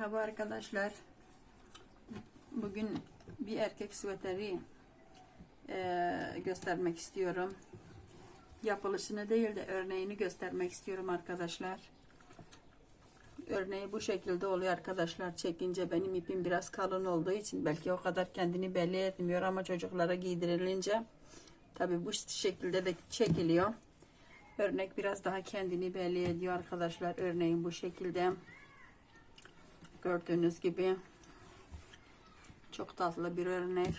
Merhaba arkadaşlar. Bugün bir erkek süveteri eee, göstermek istiyorum. Yapılışını değil de örneğini göstermek istiyorum arkadaşlar. Örneği bu şekilde oluyor arkadaşlar. Çekince benim ipim biraz kalın olduğu için belki o kadar kendini belli etmiyor ama çocuklara giydirilince tabi bu şekilde de çekiliyor. Örnek biraz daha kendini belli ediyor arkadaşlar. Örneğin bu şekilde. Gördüğünüz gibi çok tatlı bir örnek.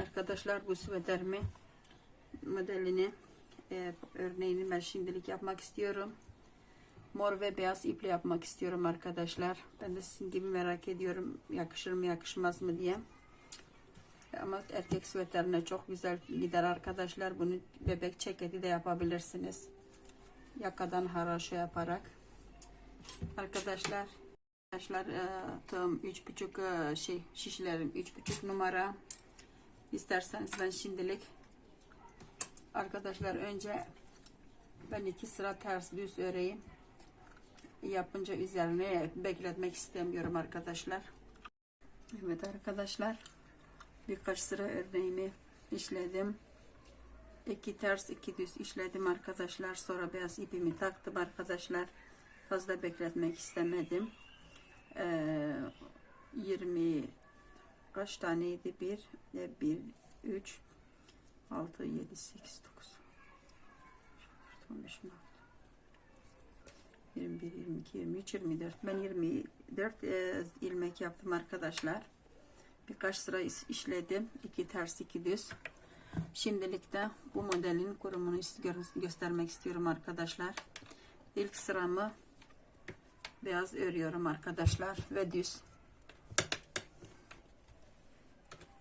Arkadaşlar bu süveterimi modelini e, örneğini ben şimdilik yapmak istiyorum. Mor ve beyaz iple yapmak istiyorum arkadaşlar. Ben de sizin gibi merak ediyorum yakışır mı yakışmaz mı diye. Ama erkek süveterine çok güzel gider arkadaşlar. Bunu bebek ceketi de yapabilirsiniz. Yakadan haraşo yaparak. Arkadaşlar Arkadaşlar e, üç buçuk e, şey şişlerim üç buçuk numara. İsterseniz ben şimdilik arkadaşlar önce ben iki sıra ters düz öreyim. Yapınca üzerine bekletmek istemiyorum arkadaşlar. Evet arkadaşlar birkaç sıra örneğimi işledim. İki ters iki düz işledim arkadaşlar. Sonra beyaz ipimi taktım arkadaşlar. Fazla bekletmek istemedim ee, 20 kaç taneydi? 1 1 3 6 7 8 9 15 16 21 22 23 24 ben 24 e, ilmek yaptım arkadaşlar. Birkaç sıra iş- işledim. İki ters iki düz. Şimdilik de bu modelin kurumunu gö- göstermek istiyorum arkadaşlar. İlk sıramı beyaz örüyorum arkadaşlar ve düz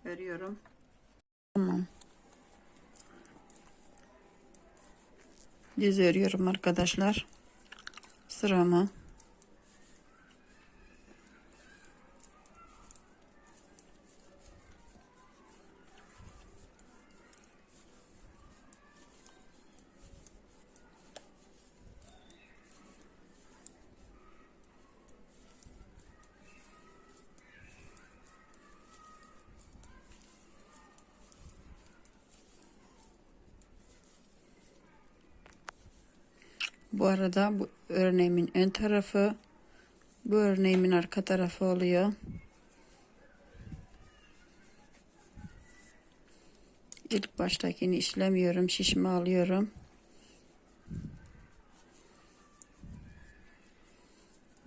örüyorum. Tamam. Düz örüyorum arkadaşlar. Sıramı. Bu arada bu örneğimin ön tarafı bu örneğimin arka tarafı oluyor. İlk baştakini işlemiyorum. Şişme alıyorum.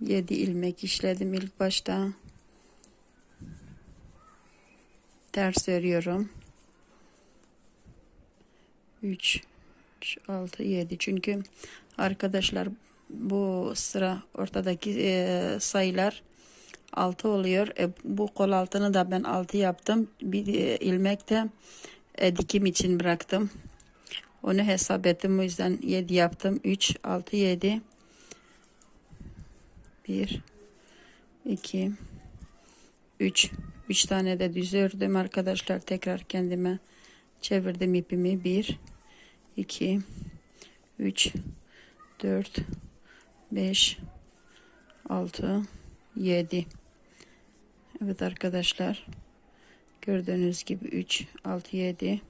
Yedi ilmek işledim ilk başta. Ters örüyorum. 3 3 6 7 çünkü arkadaşlar bu sıra ortadaki e, sayılar 6 oluyor. E, bu kol altını da ben 6 yaptım. Bir e, ilmek de e, dikim için bıraktım. Onu hesap ettim. O yüzden 7 yaptım. 3 6 7 1 2 3 3 tane de düz ördüm arkadaşlar. Tekrar kendime çevirdim ipimi. 1 2 3 4 5 6 7 Evet arkadaşlar gördüğünüz gibi 3 6 7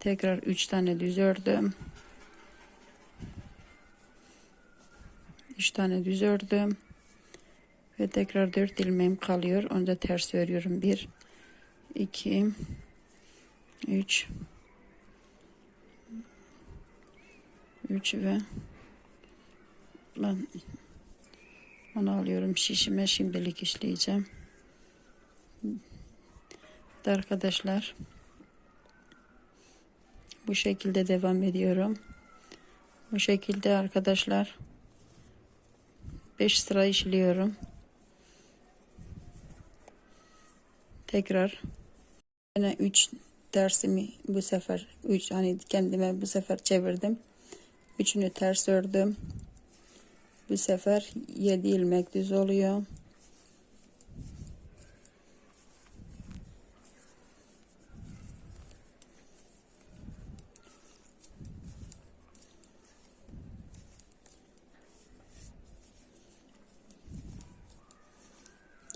tekrar 3 tane düz ördüm 3 tane düz ördüm ve tekrar 4 ilmeğim kalıyor. Onu da ters örüyorum 1 2 3 3 ve ben onu alıyorum şişime şimdilik işleyeceğim. Evet arkadaşlar bu şekilde devam ediyorum. Bu şekilde arkadaşlar 5 sıra işliyorum. Tekrar yine 3 dersimi bu sefer 3 hani kendime bu sefer çevirdim. Üçünü ters ördüm. Bu sefer 7 ilmek düz oluyor.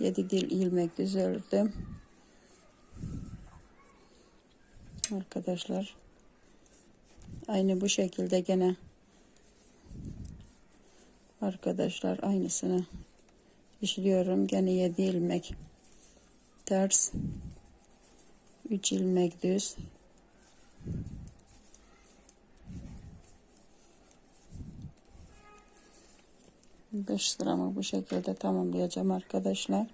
7 dil ilmek düz ördüm. Arkadaşlar aynı bu şekilde gene arkadaşlar aynısını işliyorum. Gene 7 ilmek ters 3 ilmek düz Beş sıramı bu şekilde tamamlayacağım arkadaşlar.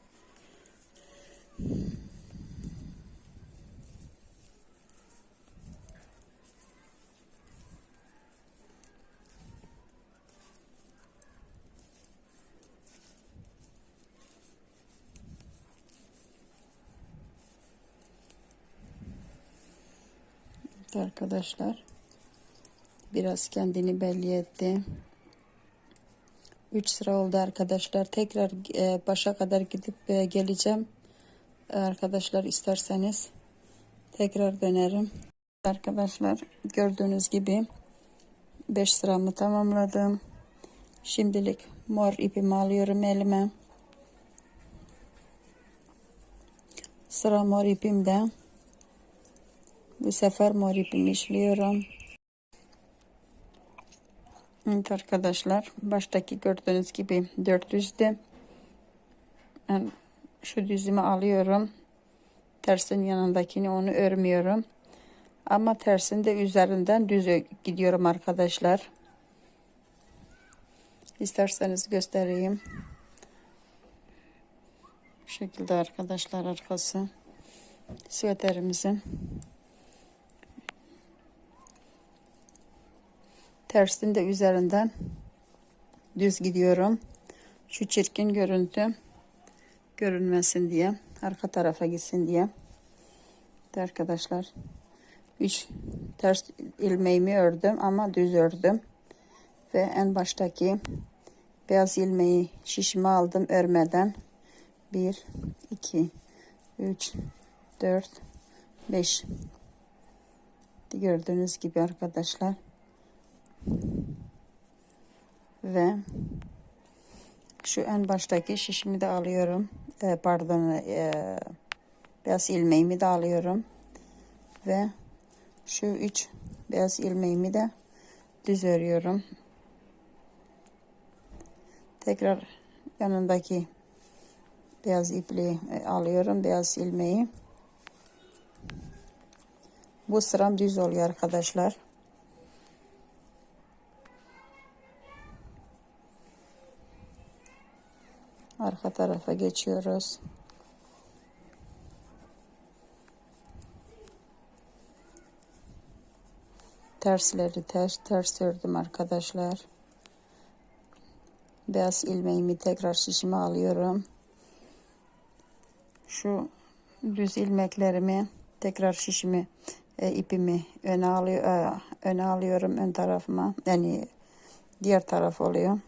Evet arkadaşlar biraz kendini belli etti. 3 sıra oldu arkadaşlar. Tekrar e, başa kadar gidip e, geleceğim. E, arkadaşlar isterseniz tekrar dönerim. Arkadaşlar gördüğünüz gibi 5 sıramı tamamladım. Şimdilik mor ipimi alıyorum elime. Sıra mor ipimde. Bu sefer mor ipimi işliyorum. Evet arkadaşlar baştaki gördüğünüz gibi 400'de ben şu düzümü alıyorum. Tersin yanındakini onu örmüyorum. Ama tersinde üzerinden düz gidiyorum arkadaşlar. İsterseniz göstereyim. Bu şekilde arkadaşlar arkası. Süveterimizin tersinde üzerinden düz gidiyorum. Şu çirkin görüntü görünmesin diye arka tarafa gitsin diye. De arkadaşlar 3 ters ilmeğimi ördüm ama düz ördüm. Ve en baştaki beyaz ilmeği şişime aldım örmeden. 1 2 3 4 5 gördüğünüz gibi arkadaşlar ve şu en baştaki şişimi de alıyorum. E, pardon e, beyaz ilmeğimi de alıyorum. Ve şu üç beyaz ilmeğimi de düz örüyorum. Tekrar yanındaki beyaz ipliği e, alıyorum. Beyaz ilmeği. Bu sıram düz oluyor arkadaşlar. Arka tarafa geçiyoruz. Tersleri ters ters ördüm arkadaşlar. Beyaz ilmeğimi tekrar şişime alıyorum. Şu düz ilmeklerimi tekrar şişimi e, ipimi öne alıyor e, öne alıyorum ön tarafıma yani diğer taraf oluyor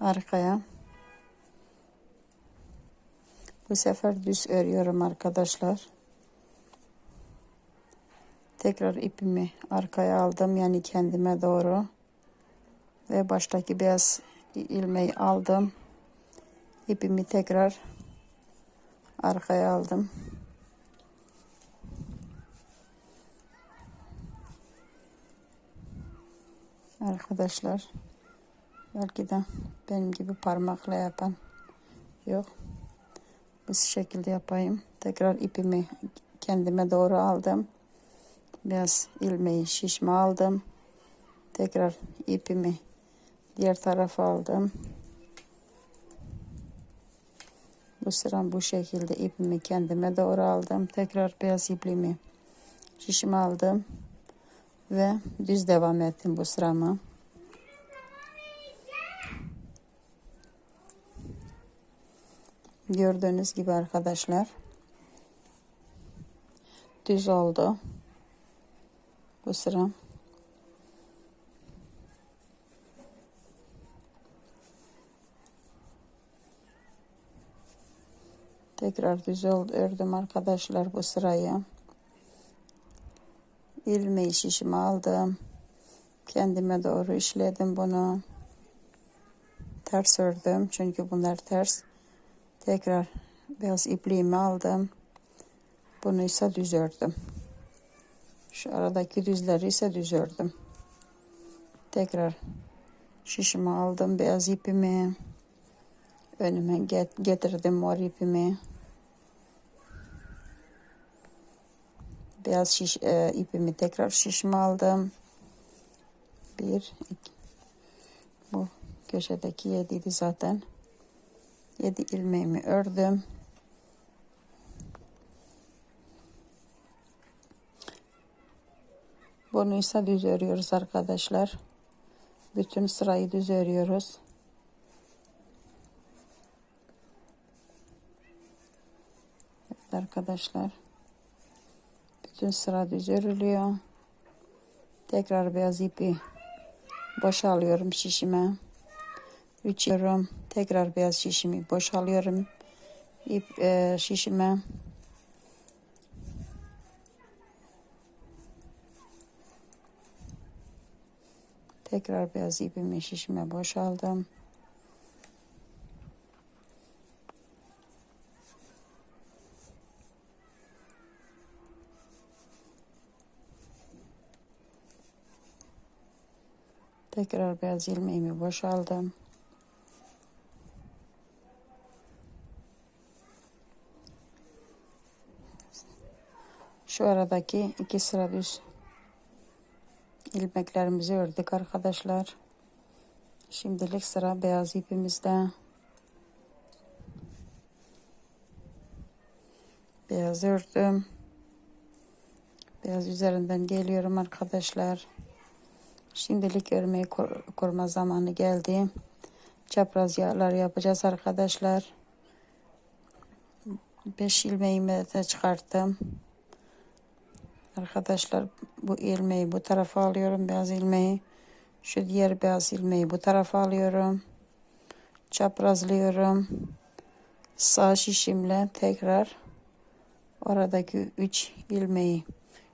arkaya bu sefer düz örüyorum arkadaşlar. Tekrar ipimi arkaya aldım yani kendime doğru. Ve baştaki beyaz ilmeği aldım. İpimi tekrar arkaya aldım. Arkadaşlar belki de benim gibi parmakla yapan yok. Bu şekilde yapayım. Tekrar ipimi kendime doğru aldım. Biraz ilmeği şişme aldım. Tekrar ipimi diğer tarafa aldım. Bu sıra bu şekilde ipimi kendime doğru aldım. Tekrar beyaz ipliğimi şişime aldım. Ve düz devam ettim bu sıramı. Gördüğünüz gibi arkadaşlar. Düz oldu. Bu sıra. Tekrar düz oldu. Ördüm arkadaşlar bu sırayı. ilmeği şişimi aldım. Kendime doğru işledim bunu. Ters ördüm. Çünkü bunlar ters Tekrar beyaz ipliğimi aldım. Bunu ise düz ördüm. Şu aradaki düzleri ise düz ördüm. Tekrar şişimi aldım beyaz ipimi. Önüme get- getirdim mor ipimi. Beyaz şiş, e, ipimi tekrar şişime aldım. Bir, iki. Bu köşedeki yediydi zaten. Yedi ilmeğimi ördüm. Bunu ise düz örüyoruz arkadaşlar. Bütün sırayı düz örüyoruz. Evet arkadaşlar. Bütün sıra düz örülüyor. Tekrar beyaz ipi boşalıyorum şişime. Üçüyorum. Tekrar beyaz şişimi boşalıyorum. İp e, şişime. Tekrar beyaz ipimi şişime boşaldım. Tekrar beyaz ilmeğimi boşaldım. Şu aradaki iki sıra düz ilmeklerimizi ördük arkadaşlar. Şimdilik sıra beyaz ipimizde. Beyaz ördüm. Beyaz üzerinden geliyorum arkadaşlar. Şimdilik örmeyi kur, kurma zamanı geldi. Çapraz yağlar yapacağız arkadaşlar. 5 ilmeğimi de çıkarttım. Arkadaşlar bu ilmeği bu tarafa alıyorum beyaz ilmeği. Şu diğer beyaz ilmeği bu tarafa alıyorum. Çaprazlıyorum. Sağ şişimle tekrar oradaki 3 ilmeği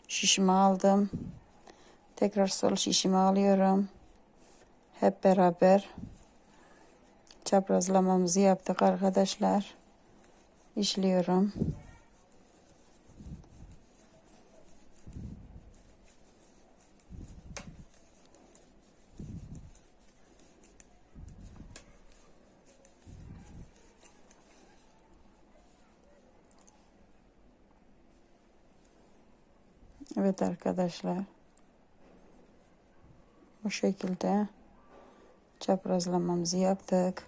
şişime aldım. Tekrar sol şişimi alıyorum. Hep beraber çaprazlamamızı yaptık arkadaşlar. İşliyorum. Evet arkadaşlar. Bu şekilde çaprazlamamızı yaptık.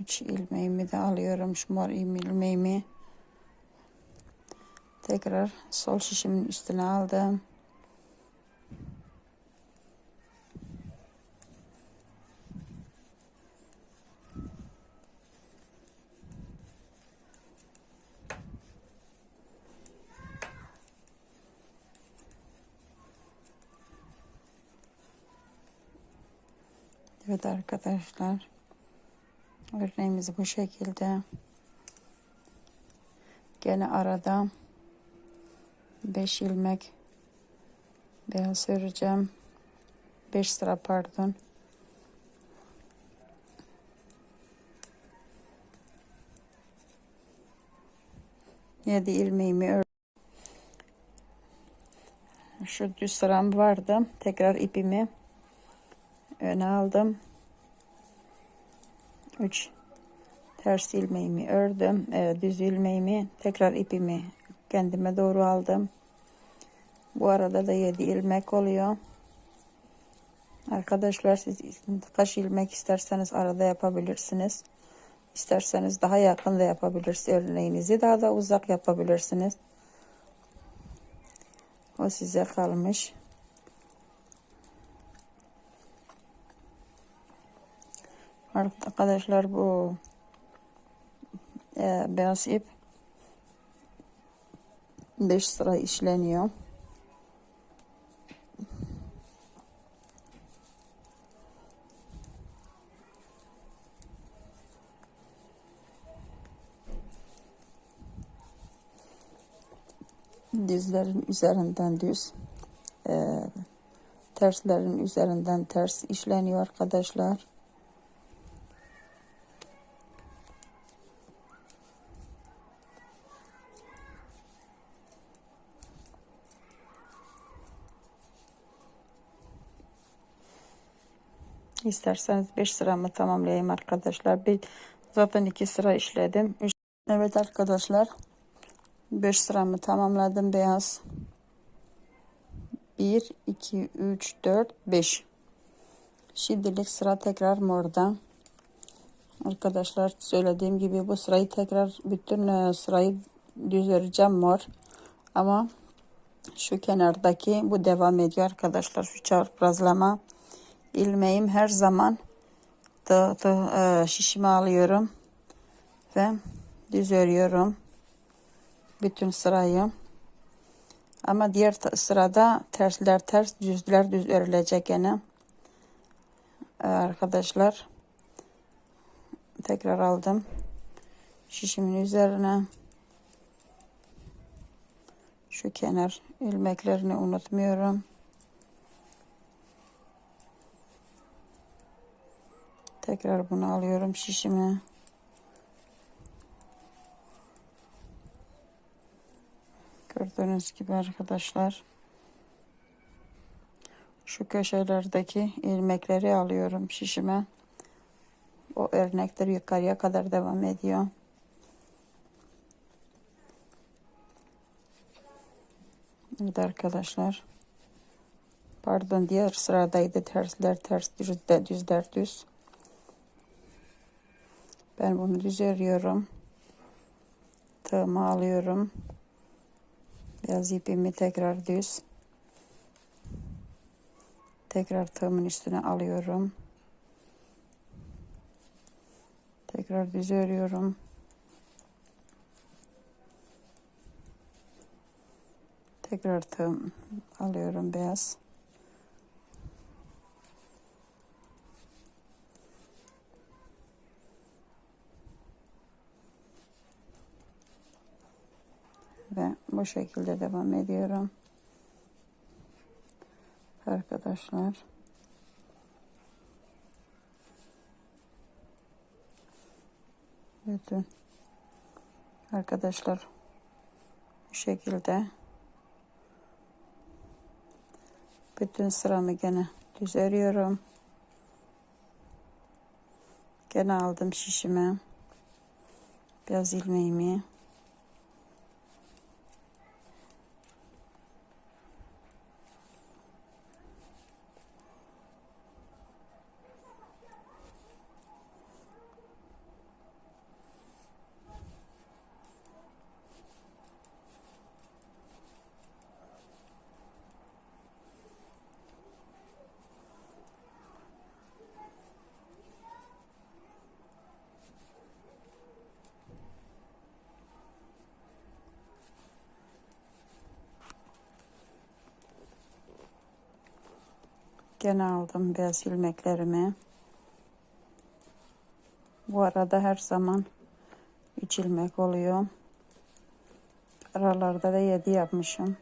3 ilmeğimi de alıyorum. Şu mor ilmeğimi tekrar sol şişimin üstüne aldım. Evet arkadaşlar. Örneğimiz bu şekilde. Gene arada 5 ilmek beyaz öreceğim. 5 sıra pardon. Yedi ilmeğimi ör. Şu düz sıram vardı. Tekrar ipimi öne aldım. 3 ters ilmeğimi ördüm. E, düz ilmeğimi tekrar ipimi kendime doğru aldım. Bu arada da 7 ilmek oluyor. Arkadaşlar siz kaç ilmek isterseniz arada yapabilirsiniz. İsterseniz daha yakın da yapabilirsiniz. Örneğinizi daha da uzak yapabilirsiniz. O size kalmış. Arkadaşlar bu e, beyaz ip 5 sıra işleniyor. Dizlerin üzerinden düz, e, terslerin üzerinden ters işleniyor arkadaşlar. İsterseniz 5 sıramı tamamlayayım arkadaşlar. Bir, zaten 2 sıra işledim. Üç- Evet arkadaşlar. 5 sıramı tamamladım beyaz. 1, 2, 3, 4, 5. Şimdilik sıra tekrar morda. Arkadaşlar söylediğim gibi bu sırayı tekrar bütün e, sırayı düz öreceğim mor. Ama şu kenardaki bu devam ediyor arkadaşlar. Şu çaprazlama ilmeğim her zaman da, da, e, şişime alıyorum ve düz örüyorum bütün sırayı. Ama diğer sırada tersler ters, düzler düz örülecek gene. Ee, arkadaşlar tekrar aldım. Şişimin üzerine şu kenar ilmeklerini unutmuyorum. Tekrar bunu alıyorum şişime. Gördüğünüz gibi arkadaşlar. Şu köşelerdeki ilmekleri alıyorum şişime. O örnekler yukarıya kadar devam ediyor. Evet arkadaşlar. Pardon diğer sıradaydı tersler ters düzler düzler düz. Ben bunu düz örüyorum. Tığımı alıyorum. Beyaz ipimi tekrar düz. Tekrar tığımın üstüne alıyorum. Tekrar düz örüyorum. Tekrar tığım alıyorum beyaz. Ve bu şekilde devam ediyorum. Arkadaşlar. Bütün arkadaşlar bu şekilde bütün sıramı gene düz örüyorum. Gene aldım şişime. Biraz ilmeğimi. Gene aldım beyaz ilmeklerimi. Bu arada her zaman 3 ilmek oluyor. Aralarda da 7 yapmışım.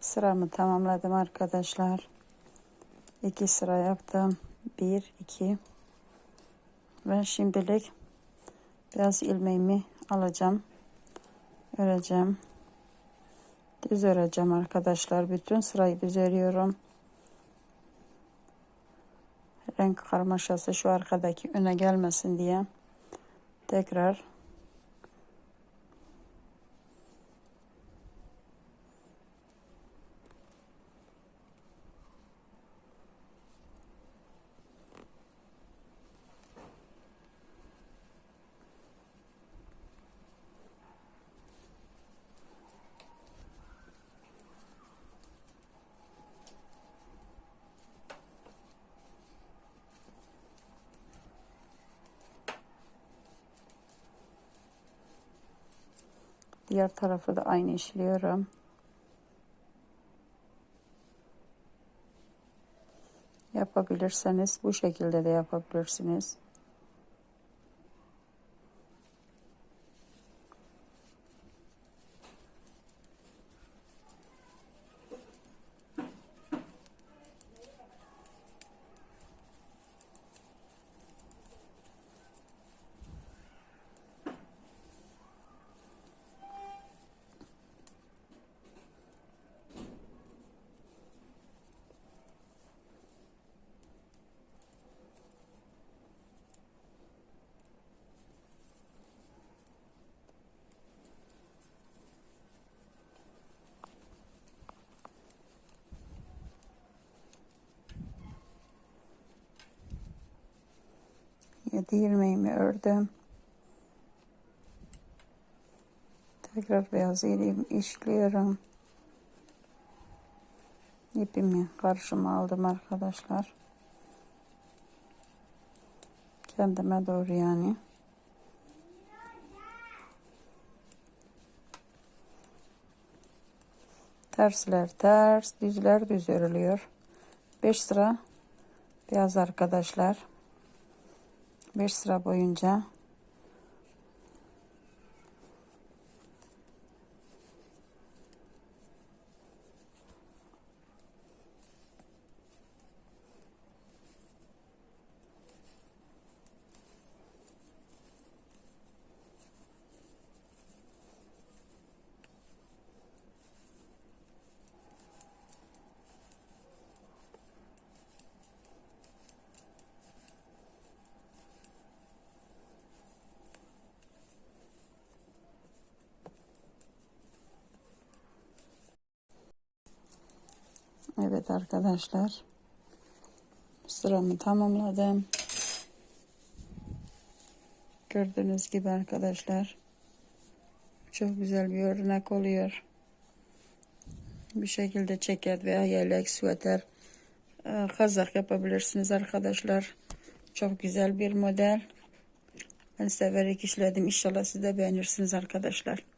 Sıramı tamamladım arkadaşlar. 2 sıra yaptım. 1 2 ve şimdilik biraz ilmeğimi alacağım. Öreceğim. Düz öreceğim arkadaşlar. Bütün sırayı düz örüyorum. Renk karmaşası şu arkadaki öne gelmesin diye. Tekrar diğer tarafı da aynı işliyorum. Yapabilirseniz bu şekilde de yapabilirsiniz. 7 ilmeğimi ördüm. Tekrar beyaz ilmeğimi işliyorum. İpimi karşıma aldım arkadaşlar. Kendime doğru yani. Tersler ters, düzler düz örülüyor. 5 sıra beyaz arkadaşlar. 5 sıra boyunca Evet arkadaşlar. Sıramı tamamladım. Gördüğünüz gibi arkadaşlar. Çok güzel bir örnek oluyor. Bu şekilde ceket veya yelek, süveter, e, kazak yapabilirsiniz arkadaşlar. Çok güzel bir model. Ben severek işledim. İnşallah siz de beğenirsiniz arkadaşlar.